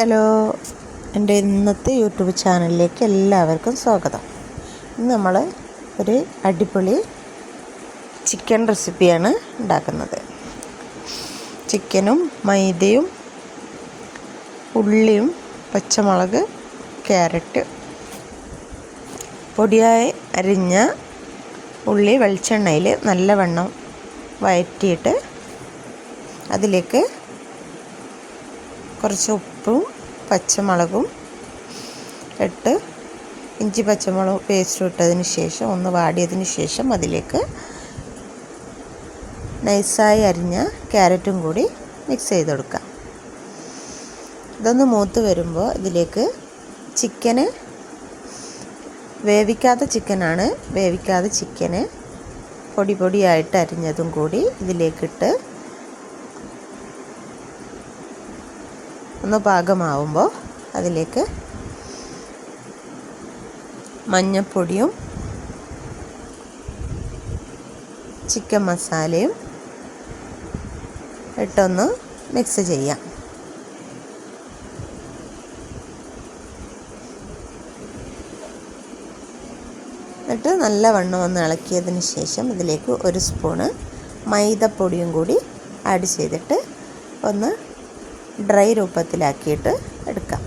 Hello എന്റെ ഇന്നത്തെ YouTube ചാനലിലേക്ക് എല്ലാവർക്കും സ്വാഗതം. ഇന്ന് നമ്മൾ ഒരു അടിപൊളി ചിക്കൻ റെസിപ്പിയാണ് ഉണ്ടാക്കുന്നത്. ചിക്കനും മൈദയും ഉള്ളിയും പച്ചമുളക് ക്യാരറ്റ് പൊടിയായി അരിഞ്ഞ ഉള്ളി വെളിച്ചെണ്ണയിൽ നല്ലവണ്ണം വഴറ്റിയിട്ട് അതിലേക്ക് കുറച്ച് ഉപ്പും പച്ചമുളകും ഇട്ട് ഇഞ്ചി പച്ചമുളക് പേസ്റ്റ് ഇട്ടതിന് ശേഷം ഒന്ന് വാടിയതിന് ശേഷം അതിലേക്ക് നൈസായി അരിഞ്ഞ ക്യാരറ്റും കൂടി മിക്സ് ചെയ്ത് കൊടുക്കാം ഇതൊന്ന് മൂത്ത് വരുമ്പോൾ ഇതിലേക്ക് ചിക്കന് വേവിക്കാത്ത ചിക്കനാണ്. വേവിക്കാത്ത ചിക്കന് പൊടി പൊടിയായിട്ട് അരിഞ്ഞതും കൂടി ഇതിലേക്കിട്ട് ഒന്ന് പാകമാവുമ്പോൾ അതിലേക്ക് മഞ്ഞപ്പൊടിയും ചിക്കൻ മസാലയും ഇട്ടൊന്ന് മിക്സ് ചെയ്യാം. എന്നിട്ട് നല്ല വണ്ണം ഒന്ന് ഇളക്കിയതിന് ശേഷം ഇതിലേക്ക് ഒരു സ്പൂണ് മൈദപ്പൊടിയും കൂടി ആഡ് ചെയ്തിട്ട് ഒന്ന് ഡ്രൈ രൂപത്തിലാക്കിയിട്ട് എടുക്കാം.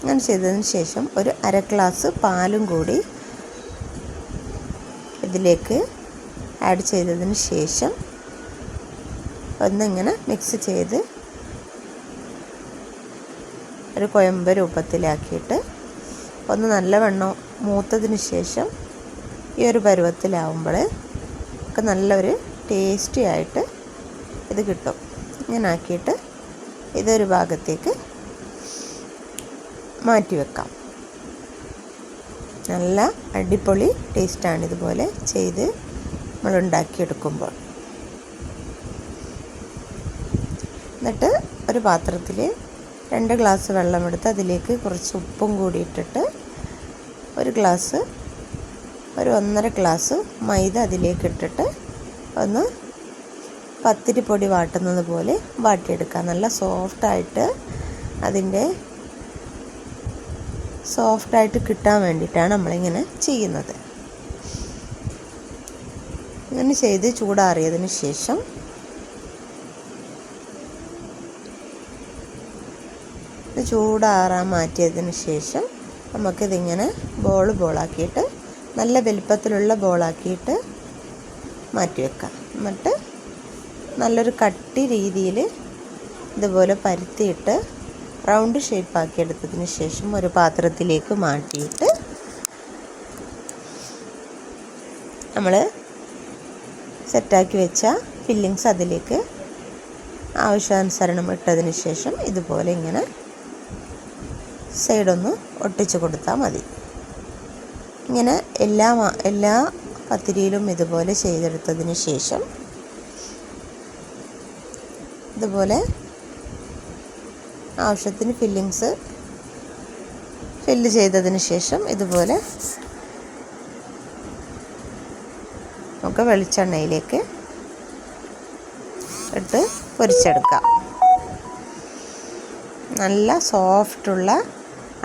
അങ്ങനെ ചെയ്തതിന് ശേഷം ഒരു അര ഗ്ലാസ് പാലും കൂടി ഇതിലേക്ക് ആഡ് ചെയ്തതിന് ശേഷം ഒന്നിങ്ങനെ മിക്സ് ചെയ്ത് ഒരു കൊയമ്പ് രൂപത്തിലാക്കിയിട്ട് ഒന്ന് നല്ലവണ്ണം മൂത്തതിന് ശേഷം ഈ ഒരു പരുവത്തിലാവുമ്പോൾ ഒക്കെ നല്ലൊരു ടേസ്റ്റി ആയിട്ട് ഇത് കിട്ടും. ഇങ്ങനെ ആക്കിയിട്ട് ഇതൊരു ഭാഗത്തേക്ക് മാറ്റി വെക്കാം. നല്ല അടിപൊളി ടേസ്റ്റാണ് ഇതുപോലെ ചെയ്ത് നമ്മൾ ഉണ്ടാക്കിയെടുക്കുമ്പോൾ. എന്നിട്ട് ഒരു പാത്രത്തിൽ രണ്ട് ഗ്ലാസ് വെള്ളമെടുത്ത് അതിലേക്ക് കുറച്ച് ഉപ്പും കൂടി ഇട്ടിട്ട് ഒരു ഗ്ലാസ് ഒരു ഒന്നര ഗ്ലാസ് മൈദ അതിലേക്ക് ഇട്ടിട്ട് ഒന്ന് പത്തിരിപ്പൊടി വാട്ടുന്നത് പോലെ വാട്ടിയെടുക്കുക നല്ല സോഫ്റ്റായിട്ട് അതിന്റെ സോഫ്റ്റായിട്ട് കിട്ടാൻ വേണ്ടിയിട്ടാണ് നമ്മളിങ്ങനെ ചെയ്യുന്നത്. ഇങ്ങനെ ചെയ്ത് ചൂടാറിയതിന് ശേഷം ചൂടാറാൻ മാറ്റിയതിന് ശേഷം നമുക്കിതിങ്ങനെ ബോൾ ബോളാക്കിയിട്ട് നല്ല വലിപ്പത്തിലുള്ള ബോളാക്കിയിട്ട് മാറ്റി വെക്കാം എന്നിട്ട് നല്ലൊരു കട്ടി രീതിയിൽ ഇതുപോലെ പരുത്തിയിട്ട് റൗണ്ട് ഷേപ്പാക്കി എടുത്തതിന് ശേഷം ഒരു പാത്രത്തിലേക്ക് മാറ്റിയിട്ട് നമ്മൾ സെറ്റാക്കി വെച്ച ഫില്ലിങ്സ് അതിലേക്ക് ആവശ്യാനുസരണം ഇട്ടതിന് ശേഷം ഇതുപോലെ ഇങ്ങനെ സൈഡൊന്ന് ഒട്ടിച്ച് കൊടുത്താൽ മതി. ഇങ്ങനെ എല്ലാ എല്ലാ പത്തിരിയിലും ഇതുപോലെ ചെയ്തെടുത്തതിന് ശേഷം ഇതുപോലെ ആവശ്യത്തിന് ഫില്ലിങ്സ് ഫില്ല് ചെയ്തതിന് ശേഷം ഇതുപോലെ നമുക്ക് വെളിച്ചെണ്ണയിലേക്ക് ഇട്ട് പൊരിച്ചെടുക്കാം. നല്ല സോഫ്റ്റുള്ള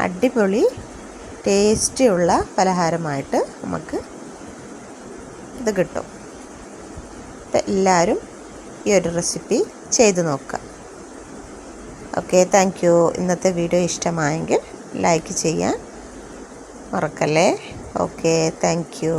അടിപൊളി ടേസ്റ്റിയുള്ള പലഹാരമായിട്ട് നമുക്ക് ഇത് കിട്ടും. എല്ലാവരും ഈ ഒരു റെസിപ്പി ചെയ്ത് നോക്കുക. ഓക്കെ താങ്ക് യു ഇന്നത്തെ വീഡിയോ ഇഷ്ടമായെങ്കിൽ ലൈക്ക് ചെയ്യാൻ മറക്കല്ലേ? Okay thank U